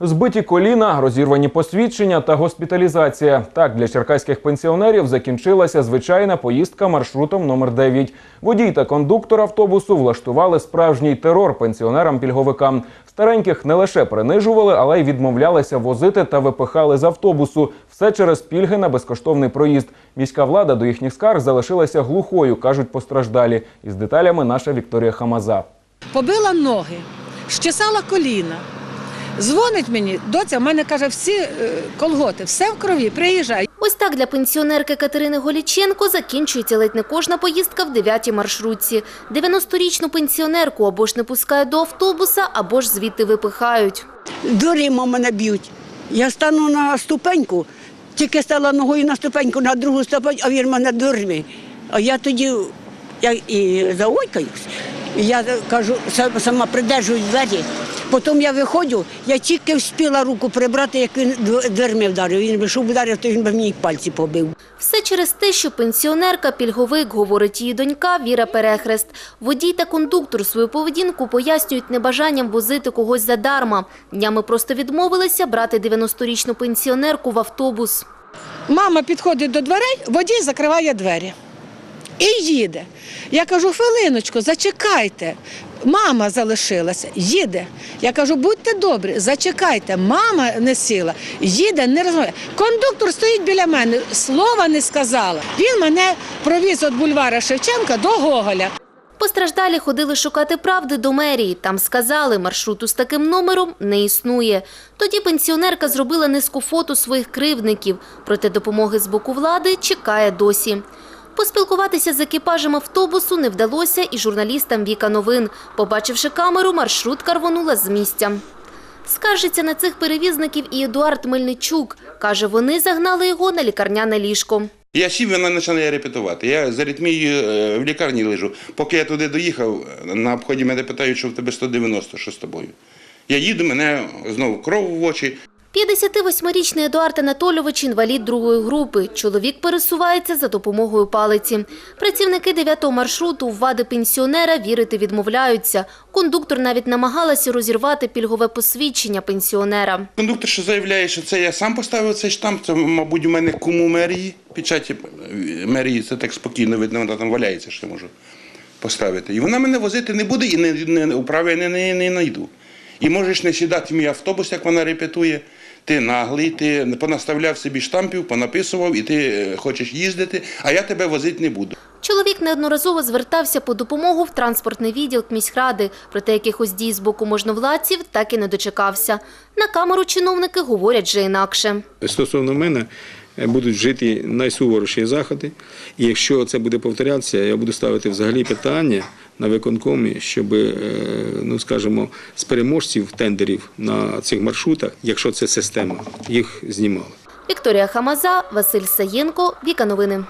Збиті коліна, розірвані посвідчення та госпіталізація. Так для черкаських пенсіонерів закінчилася звичайна поїздка маршрутом номер 9 Водій та кондуктор автобусу влаштували справжній терор пенсіонерам-пільговикам. Стареньких не лише принижували, але й відмовлялися возити та випихали з автобусу. Все через пільги на безкоштовний проїзд. Міська влада до їхніх скарг залишилася глухою, кажуть постраждалі. Із деталями наша Вікторія Хамаза. побила ноги, щесала коліна. Дзвонить мені, доця, в мене каже, всі е, колготи, все в крові, приїжджай. Ось так для пенсіонерки Катерини Голіченко закінчується ледь не кожна поїздка в дев'ятій маршрутці. 90-річну пенсіонерку або ж не пускають до автобуса, або ж звідти випихають. Дверима мене б'ють. Я стану на ступеньку, тільки стала ногою на ступеньку, на другу ступеньку, а він мене дверми. А я тоді я і заойкаюсь. І я кажу, сама придержую двері. Потім я виходжу, я тільки встигла руку прибрати, як він дверми вдарив. Він вийшов вдарив, то він би мені пальці побив. Все через те, що пенсіонерка пільговик, говорить її донька Віра Перехрест. Водій та кондуктор свою поведінку пояснюють небажанням возити когось задарма. Днями просто відмовилися брати 90-річну пенсіонерку в автобус. Мама підходить до дверей, водій закриває двері і їде. Я кажу, хвилиночку, зачекайте. Мама залишилася, їде. Я кажу, будьте добрі, зачекайте. Мама не сіла, їде, не розмовляє. Кондуктор стоїть біля мене, слова не сказала. Він мене провіз від бульвара Шевченка до Гоголя. Постраждалі ходили шукати правди до мерії. Там сказали, маршруту з таким номером не існує. Тоді пенсіонерка зробила низку фото своїх кривдників. Проте допомоги з боку влади чекає досі. Поспілкуватися з екіпажем автобусу не вдалося і журналістам Віка Новин. Побачивши камеру, маршрутка рвонула з місця. Скаржиться на цих перевізників і Едуард Мельничук. Каже, вони загнали його на лікарняне ліжко. Я сів, вона починає репетувати. Я з аритмією е, в лікарні лежу. Поки я туди доїхав, на обході мене питають, що в тебе 190, що з тобою. Я їду, мене знову кров в очі. 58-річний Едуард Анатолійович – інвалід другої групи. Чоловік пересувається за допомогою палиці. Працівники 9-го маршруту в вади пенсіонера вірити відмовляються. Кондуктор навіть намагалася розірвати пільгове посвідчення пенсіонера. Кондуктор що заявляє, що це я сам поставив цей штамп, це, мабуть, у мене кому мерії. Печаті мерії це так спокійно видно, вона там валяється, що я можу поставити. І вона мене возити не буде і не, не, управи я не, не, не знайду. І можеш не сідати в мій автобус, як вона репетує. Ти наглий, ти понаставляв собі штампів, понаписував, і ти е, хочеш їздити, а я тебе возити не буду. Чоловік неодноразово звертався по допомогу в транспортний відділ міськради, проте якихось дій з боку можновладців так і не дочекався. На камеру чиновники говорять вже інакше. Стосовно мене будуть вжиті найсуворіші заходи. І якщо це буде повторятися, я буду ставити взагалі питання на виконкомі, щоб, е, ну скажімо, з переможців тендерів на цих маршрутах, якщо це система, їх знімали. Вікторія Хамаза, Василь Саєнко, Віка Новини.